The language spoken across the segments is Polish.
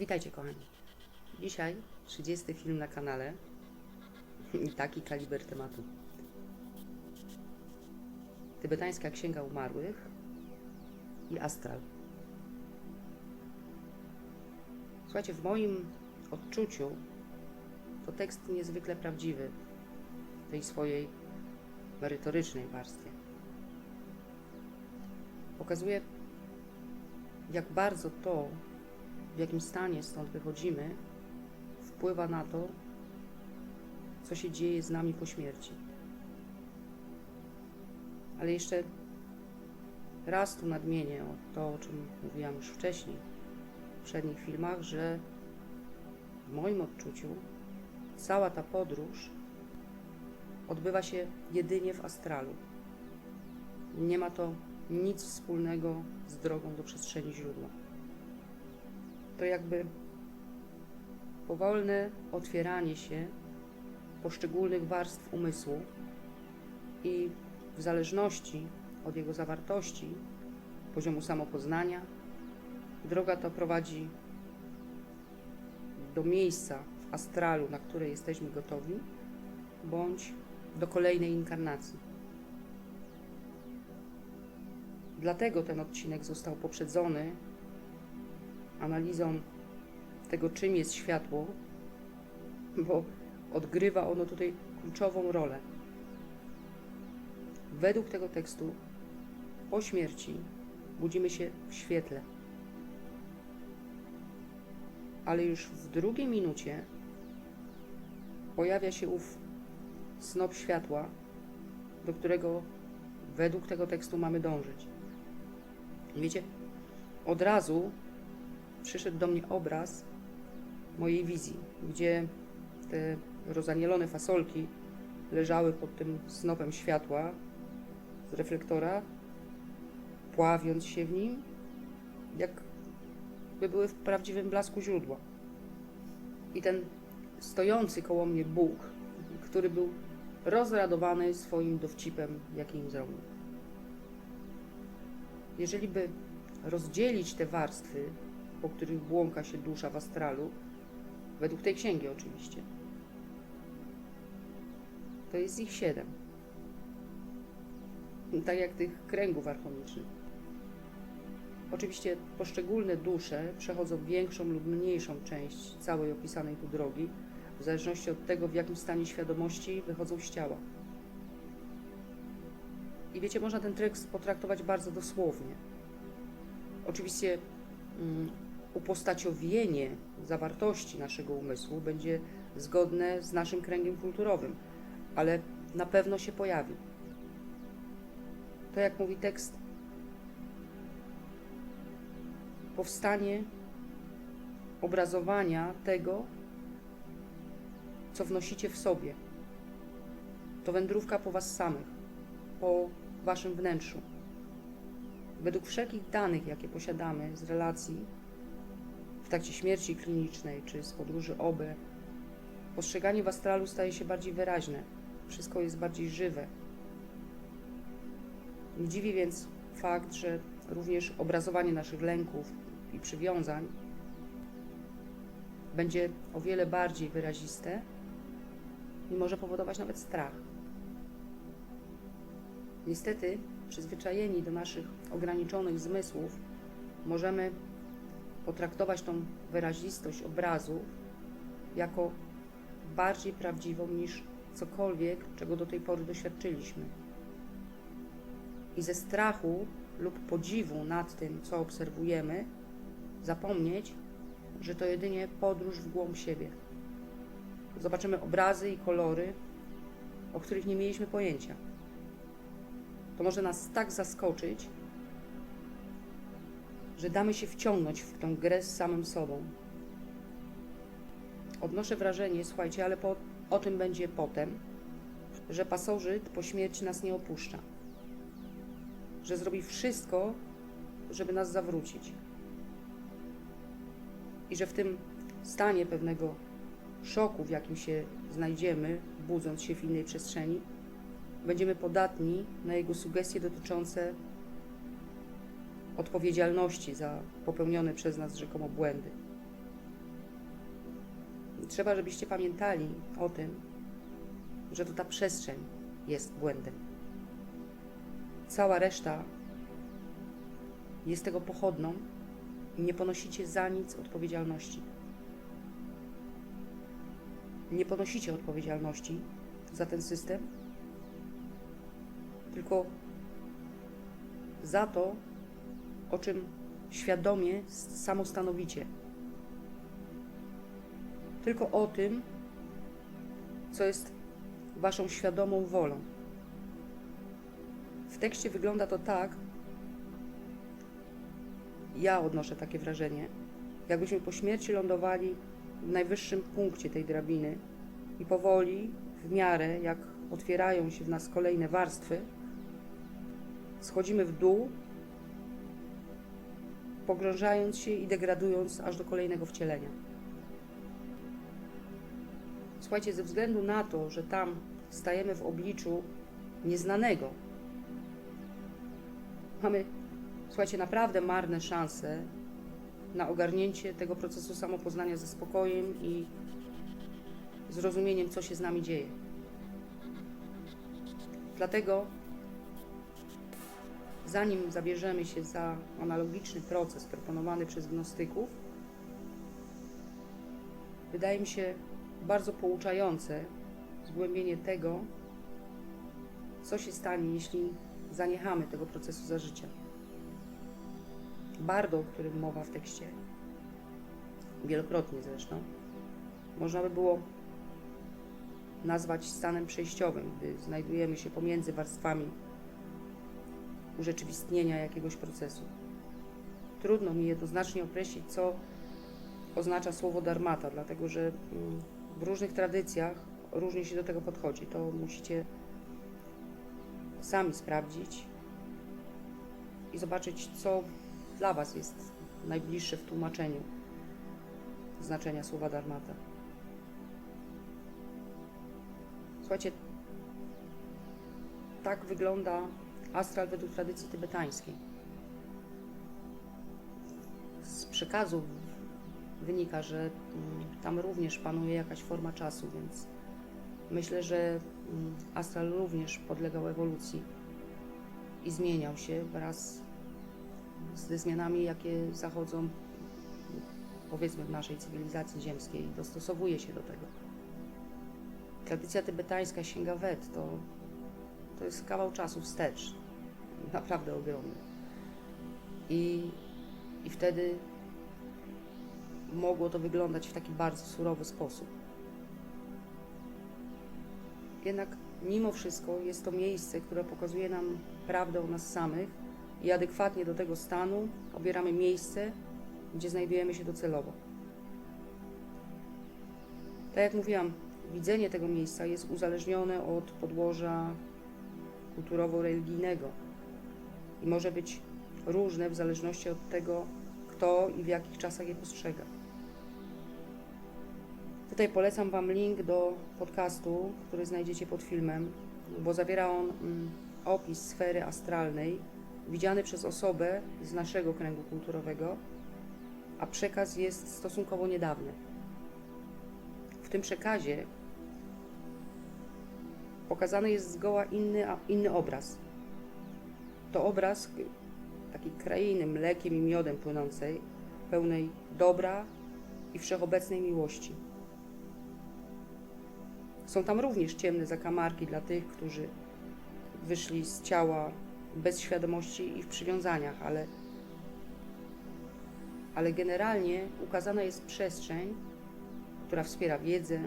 Witajcie kochani. Dzisiaj 30 film na kanale i taki kaliber tematu. Tybetańska Księga Umarłych i Astral. Słuchajcie, w moim odczuciu to tekst niezwykle prawdziwy w tej swojej merytorycznej warstwie. Pokazuje, jak bardzo to, w jakim stanie stąd wychodzimy, wpływa na to, co się dzieje z nami po śmierci. Ale jeszcze raz tu nadmienię to, o czym mówiłam już wcześniej, w poprzednich filmach, że w moim odczuciu cała ta podróż odbywa się jedynie w astralu. Nie ma to nic wspólnego z drogą do przestrzeni źródła. To jakby powolne otwieranie się poszczególnych warstw umysłu i w zależności od jego zawartości, poziomu samopoznania, droga ta prowadzi do miejsca w astralu, na które jesteśmy gotowi, bądź do kolejnej inkarnacji. Dlatego ten odcinek został poprzedzony analizą tego, czym jest światło, bo odgrywa ono tutaj kluczową rolę. Według tego tekstu, po śmierci budzimy się w świetle. Ale już w drugiej minucie pojawia się ów snop światła, do którego według tego tekstu mamy dążyć. Wiecie, od razu przyszedł do mnie obraz mojej wizji, gdzie te rozanielone fasolki leżały pod tym snopem światła z reflektora, pławiąc się w nim, jakby były w prawdziwym blasku źródła. I ten stojący koło mnie Bóg, który był rozradowany swoim dowcipem, jaki im zrobił. Jeżeli by rozdzielić te warstwy, po których błąka się dusza w astralu, według tej księgi oczywiście, to jest ich siedem. Tak jak tych kręgów archonicznych. Oczywiście poszczególne dusze przechodzą większą lub mniejszą część całej opisanej tu drogi, w zależności od tego, w jakim stanie świadomości wychodzą z ciała. I wiecie, można ten tekst potraktować bardzo dosłownie. Oczywiście um, upostaciowienie zawartości naszego umysłu będzie zgodne z naszym kręgiem kulturowym, ale na pewno się pojawi. To jak mówi tekst, powstanie obrazowania tego, co wnosicie w sobie. To wędrówka po Was samych, po Waszym wnętrzu. Według wszelkich danych, jakie posiadamy z relacji trakcie śmierci klinicznej czy z podróży OB, postrzeganie w astralu staje się bardziej wyraźne. Wszystko jest bardziej żywe. Nie dziwi więc fakt, że również obrazowanie naszych lęków i przywiązań będzie o wiele bardziej wyraziste i może powodować nawet strach. Niestety, przyzwyczajeni do naszych ograniczonych zmysłów, możemy potraktować tą wyrazistość obrazu jako bardziej prawdziwą niż cokolwiek, czego do tej pory doświadczyliśmy. I ze strachu lub podziwu nad tym, co obserwujemy, zapomnieć, że to jedynie podróż w głąb siebie. Zobaczymy obrazy i kolory, o których nie mieliśmy pojęcia. To może nas tak zaskoczyć, że damy się wciągnąć w tę grę z samym sobą. Odnoszę wrażenie, słuchajcie, ale po, o tym będzie potem, że pasożyt po śmierci nas nie opuszcza. Że zrobi wszystko, żeby nas zawrócić. I że w tym stanie pewnego szoku, w jakim się znajdziemy, budząc się w innej przestrzeni, będziemy podatni na jego sugestie dotyczące odpowiedzialności za popełnione przez nas rzekomo błędy. trzeba, żebyście pamiętali o tym, że to ta przestrzeń jest błędem. Cała reszta jest tego pochodną i nie ponosicie za nic odpowiedzialności. Nie ponosicie odpowiedzialności za ten system, tylko za to, o czym świadomie samostanowicie. Tylko o tym, co jest Waszą świadomą wolą. W tekście wygląda to tak, ja odnoszę takie wrażenie, jakbyśmy po śmierci lądowali w najwyższym punkcie tej drabiny i powoli, w miarę jak otwierają się w nas kolejne warstwy, schodzimy w dół, pogrążając się i degradując aż do kolejnego wcielenia. Słuchajcie, ze względu na to, że tam stajemy w obliczu nieznanego, mamy, słuchajcie, naprawdę marne szanse na ogarnięcie tego procesu samopoznania ze spokojem i zrozumieniem, co się z nami dzieje. Dlatego, zanim zabierzemy się za analogiczny proces proponowany przez gnostyków, wydaje mi się bardzo pouczające zgłębienie tego, co się stanie, jeśli zaniechamy tego procesu za życia. Bardo, o którym mowa w tekście, wielokrotnie zresztą, można by było nazwać stanem przejściowym, gdy znajdujemy się pomiędzy warstwami urzeczywistnienia jakiegoś procesu. Trudno mi jednoznacznie określić, co oznacza słowo darmata, dlatego że mm, w różnych tradycjach różnie się do tego podchodzi. To musicie sami sprawdzić i zobaczyć, co dla Was jest najbliższe w tłumaczeniu znaczenia słowa darmata. Słuchajcie, tak wygląda astral według tradycji tybetańskiej. Z przekazu wynika, że mm, tam również panuje jakaś forma czasu, więc myślę, że mm, astral również podlegał ewolucji i zmieniał się wraz ze zmianami, jakie zachodzą powiedzmy w naszej cywilizacji ziemskiej, dostosowuje się do tego. Tradycja tybetańska sięga wet, to, to jest kawał czasu wstecz, naprawdę ogromny. I, I wtedy mogło to wyglądać w taki bardzo surowy sposób. Jednak mimo wszystko jest to miejsce, które pokazuje nam prawdę o nas samych i adekwatnie do tego stanu obieramy miejsce, gdzie znajdujemy się docelowo. Tak jak mówiłam, widzenie tego miejsca jest uzależnione od podłoża kulturowo-religijnego i może być różne w zależności od tego, kto i w jakich czasach je postrzega. Tutaj polecam Wam link do podcastu, który znajdziecie pod filmem, bo zawiera on mm, opis sfery astralnej widziany przez osobę z naszego kręgu kulturowego, a przekaz jest stosunkowo niedawny. W tym przekazie pokazany jest zgoła inny, inny obraz. To obraz takiej krainy mlekiem i miodem płynącej, pełnej dobra i wszechobecnej miłości. Są tam również ciemne zakamarki dla tych, którzy wyszli z ciała bez świadomości i w przywiązaniach, ale, ale generalnie ukazana jest przestrzeń, która wspiera wiedzę,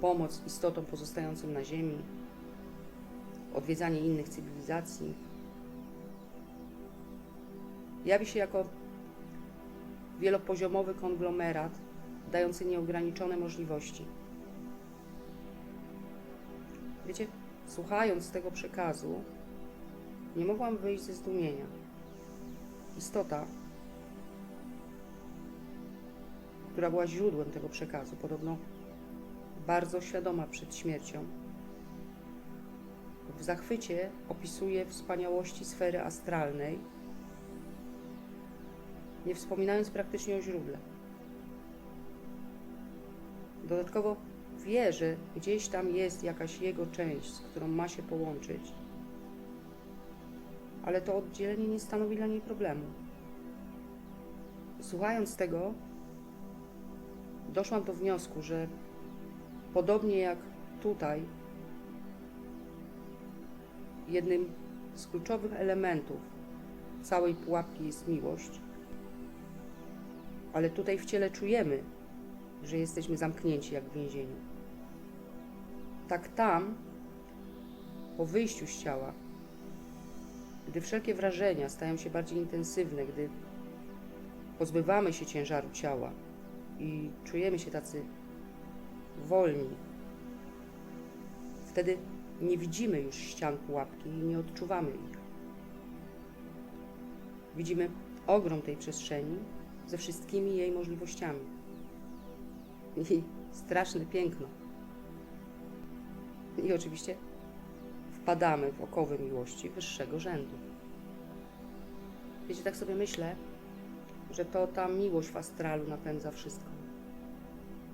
pomoc istotom pozostającym na Ziemi, odwiedzanie innych cywilizacji. Jawi się jako wielopoziomowy konglomerat dający nieograniczone możliwości. Wiecie, słuchając tego przekazu, nie mogłam wyjść ze zdumienia. Istota, która była źródłem tego przekazu, podobno bardzo świadoma przed śmiercią, w zachwycie opisuje wspaniałości sfery astralnej, nie wspominając praktycznie o źródle. Dodatkowo wie, że gdzieś tam jest jakaś jego część, z którą ma się połączyć, ale to oddzielenie nie stanowi dla niej problemu. Słuchając tego, doszłam do wniosku, że podobnie jak tutaj, jednym z kluczowych elementów całej pułapki jest miłość, ale tutaj w ciele czujemy, że jesteśmy zamknięci jak w więzieniu. Tak tam, po wyjściu z ciała, gdy wszelkie wrażenia stają się bardziej intensywne, gdy pozbywamy się ciężaru ciała i czujemy się tacy wolni, wtedy nie widzimy już ścian pułapki i nie odczuwamy ich. Widzimy ogrom tej przestrzeni ze wszystkimi jej możliwościami. I straszne piękno. I oczywiście wpadamy w okowy miłości wyższego rzędu. Wiecie, tak sobie myślę, że to ta miłość w astralu napędza wszystko.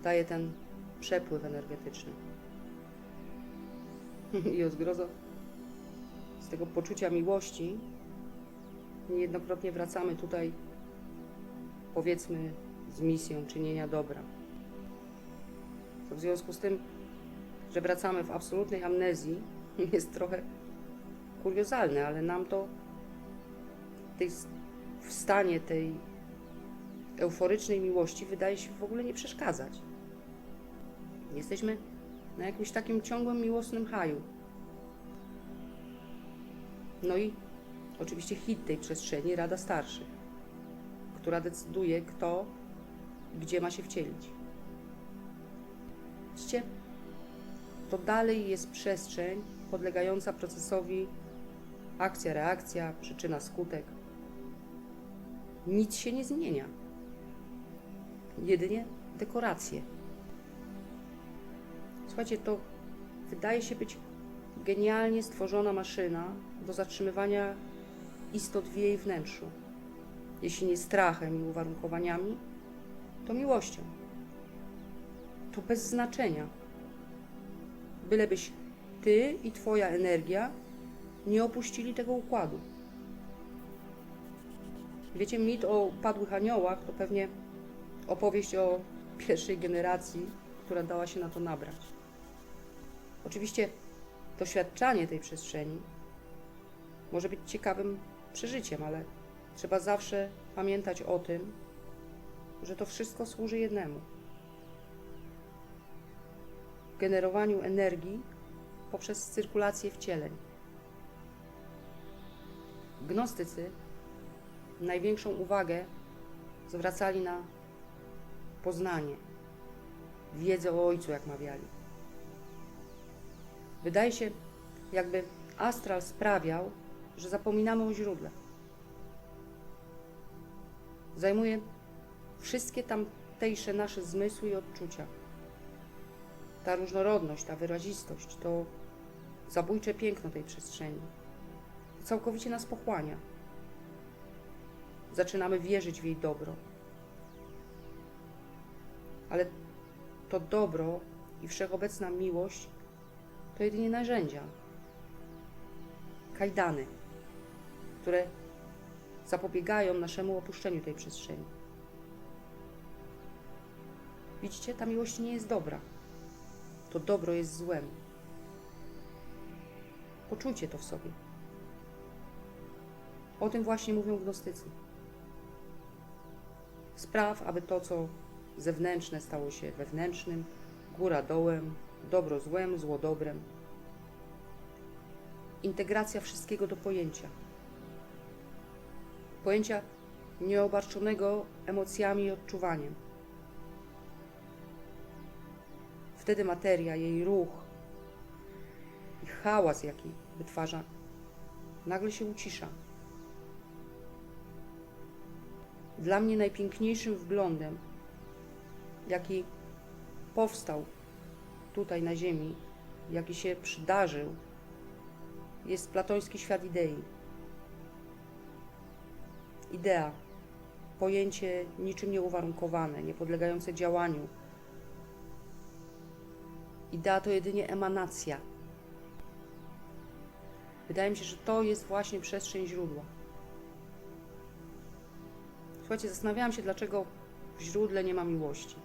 Daje ten przepływ energetyczny. I o zgrozo z tego poczucia miłości niejednokrotnie wracamy tutaj, powiedzmy, z misją czynienia dobra. To w związku z tym, że wracamy w absolutnej amnezji, jest trochę kuriozalne, ale nam to tej, w stanie tej euforycznej miłości wydaje się w ogóle nie przeszkadzać. Jesteśmy na jakimś takim ciągłym miłosnym haju. No i oczywiście hit tej przestrzeni Rada Starszych, która decyduje, kto gdzie ma się wcielić. Widzicie, to dalej jest przestrzeń podlegająca procesowi akcja, reakcja, przyczyna, skutek. Nic się nie zmienia. Jedynie dekoracje. Słuchajcie, to wydaje się być genialnie stworzona maszyna do zatrzymywania istot w jej wnętrzu. Jeśli nie strachem i uwarunkowaniami, to miłością. To bez znaczenia. Bylebyś ty i twoja energia nie opuścili tego układu. Wiecie, mit o upadłych aniołach to pewnie opowieść o pierwszej generacji, która dała się na to nabrać. Oczywiście doświadczanie tej przestrzeni może być ciekawym przeżyciem, ale trzeba zawsze pamiętać o tym, że to wszystko służy jednemu generowaniu energii poprzez cyrkulację wcieleń. Gnostycy największą uwagę zwracali na poznanie, wiedzę o Ojcu, jak mawiali. Wydaje się, jakby astral sprawiał, że zapominamy o źródle. Zajmuje wszystkie tamtejsze nasze zmysły i odczucia. Ta różnorodność, ta wyrazistość to zabójcze piękno tej przestrzeni. Całkowicie nas pochłania. Zaczynamy wierzyć w jej dobro. Ale to dobro i wszechobecna miłość to jedynie narzędzia, kajdany, które zapobiegają naszemu opuszczeniu tej przestrzeni. Widzicie, ta miłość nie jest dobra. To dobro jest złem. Poczujcie to w sobie. O tym właśnie mówią gnostycy. Spraw, aby to, co zewnętrzne, stało się wewnętrznym, góra dołem, dobro złem, zło dobrem. Integracja wszystkiego do pojęcia. Pojęcia nieobarczonego emocjami i odczuwaniem. Wtedy materia, jej ruch i hałas, jaki wytwarza, nagle się ucisza. Dla mnie najpiękniejszym wglądem, jaki powstał tutaj na Ziemi, jaki się przydarzył, jest platoński świat idei. Idea, pojęcie niczym nieuwarunkowane, niepodlegające działaniu, Idea to jedynie emanacja. Wydaje mi się, że to jest właśnie przestrzeń źródła. Słuchajcie, zastanawiałam się, dlaczego w źródle nie ma miłości.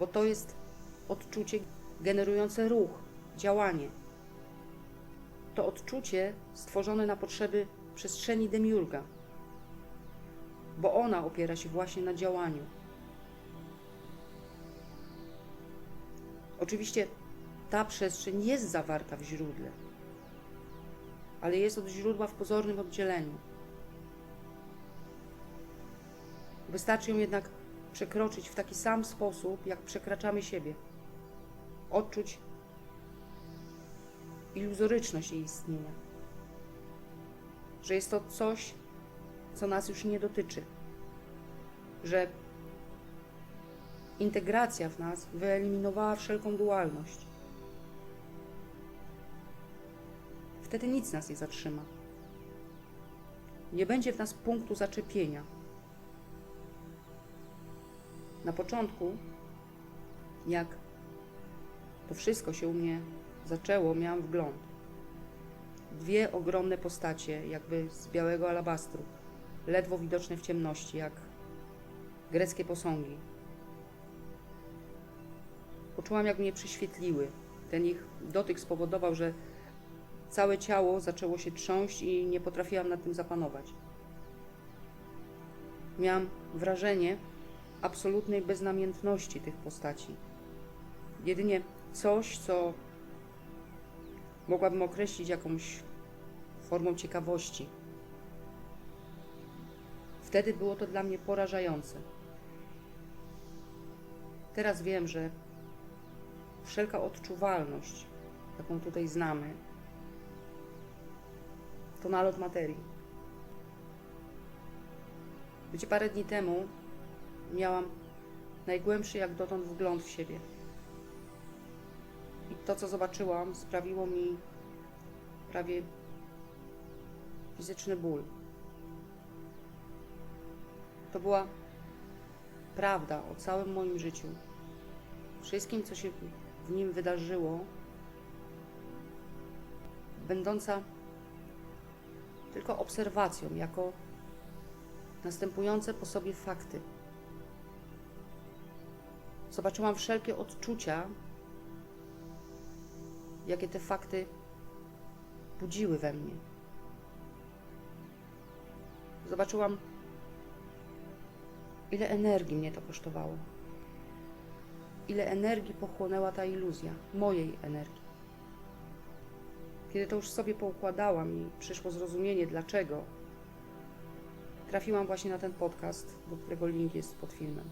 Bo to jest odczucie generujące ruch, działanie. To odczucie stworzone na potrzeby przestrzeni demiurga, bo ona opiera się właśnie na działaniu. Oczywiście ta przestrzeń jest zawarta w źródle, ale jest od źródła w pozornym oddzieleniu. Wystarczy ją jednak przekroczyć w taki sam sposób, jak przekraczamy siebie. Odczuć iluzoryczność jej istnienia. Że jest to coś, co nas już nie dotyczy. Że integracja w nas wyeliminowała wszelką dualność. Wtedy nic nas nie zatrzyma. Nie będzie w nas punktu zaczepienia. Na początku, jak to wszystko się u mnie zaczęło, miałam wgląd. Dwie ogromne postacie, jakby z białego alabastru, ledwo widoczne w ciemności, jak greckie posągi. Poczułam, jak mnie przyświetliły. Ten ich dotyk spowodował, że całe ciało zaczęło się trząść i nie potrafiłam nad tym zapanować. Miałam wrażenie absolutnej beznamiętności tych postaci. Jedynie coś, co mogłabym określić jakąś formą ciekawości. Wtedy było to dla mnie porażające. Teraz wiem, że wszelka odczuwalność, jaką tutaj znamy, to nalot materii. Wiecie, parę dni temu miałam najgłębszy jak dotąd wgląd w siebie. I to, co zobaczyłam, sprawiło mi prawie fizyczny ból. To była prawda o całym moim życiu. Wszystkim, co się w nim wydarzyło, będąca tylko obserwacją, jako następujące po sobie fakty. Zobaczyłam wszelkie odczucia, jakie te fakty budziły we mnie. Zobaczyłam, ile energii mnie to kosztowało. Ile energii pochłonęła ta iluzja, mojej energii. Kiedy to już sobie poukładałam i przyszło zrozumienie, dlaczego, trafiłam właśnie na ten podcast, do którego link jest pod filmem.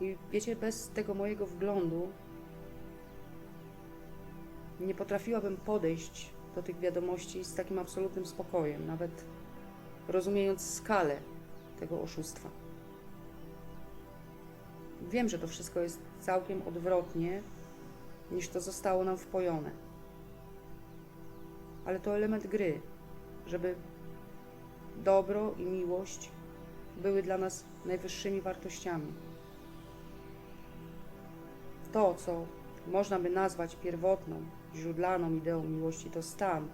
I wiecie, bez tego mojego wglądu nie potrafiłabym podejść do tych wiadomości z takim absolutnym spokojem, nawet rozumiejąc skalę tego oszustwa. Wiem, że to wszystko jest całkiem odwrotnie niż to zostało nam wpojone. Ale to element gry, żeby dobro i miłość były dla nas najwyższymi wartościami. To, co można by nazwać pierwotną, źródlaną ideą miłości, to stan,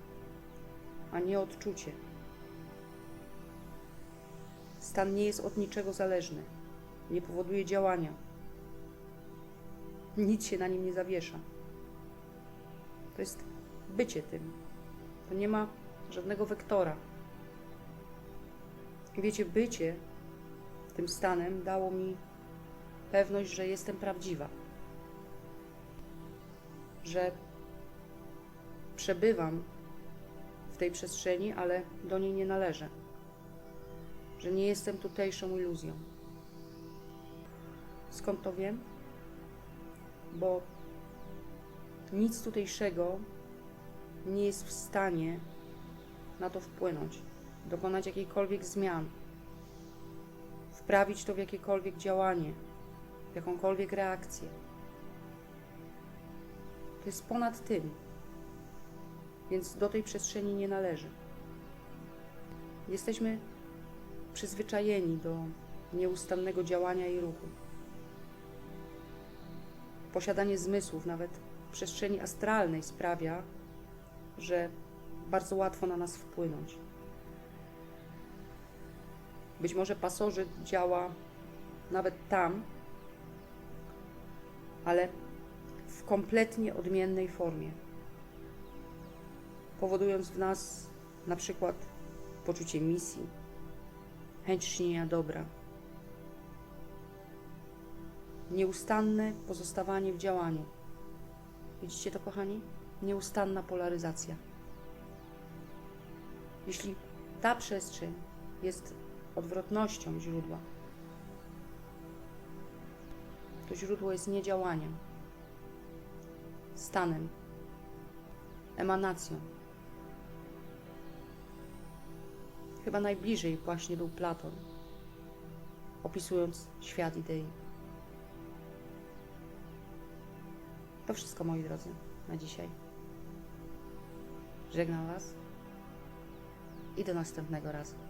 a nie odczucie. Stan nie jest od niczego zależny, nie powoduje działania. Nic się na nim nie zawiesza. To jest bycie tym. To nie ma żadnego wektora. Wiecie, bycie tym stanem dało mi pewność, że jestem prawdziwa. Że przebywam w tej przestrzeni, ale do niej nie należę. Że nie jestem tutejszą iluzją. Skąd to wiem? Bo nic tutejszego nie jest w stanie na to wpłynąć, dokonać jakiejkolwiek zmian, wprawić to w jakiekolwiek działanie, w jakąkolwiek reakcję. Jest ponad tym, więc do tej przestrzeni nie należy. Jesteśmy przyzwyczajeni do nieustannego działania i ruchu. posiadanie zmysłów, nawet przestrzeni astralnej, sprawia, że bardzo łatwo na nas wpłynąć. Być może pasożyt działa nawet tam, ale kompletnie odmiennej formie, powodując w nas na przykład poczucie misji, chęć czynienia dobra, nieustanne pozostawanie w działaniu. Widzicie to, kochani? Nieustanna polaryzacja. Jeśli ta przestrzeń jest odwrotnością źródła, to źródło jest niedziałaniem, stanem, emanacją. Chyba najbliżej właśnie był Platon, opisując świat idei. To wszystko, moi drodzy, na dzisiaj. Żegnam Was i do następnego razu.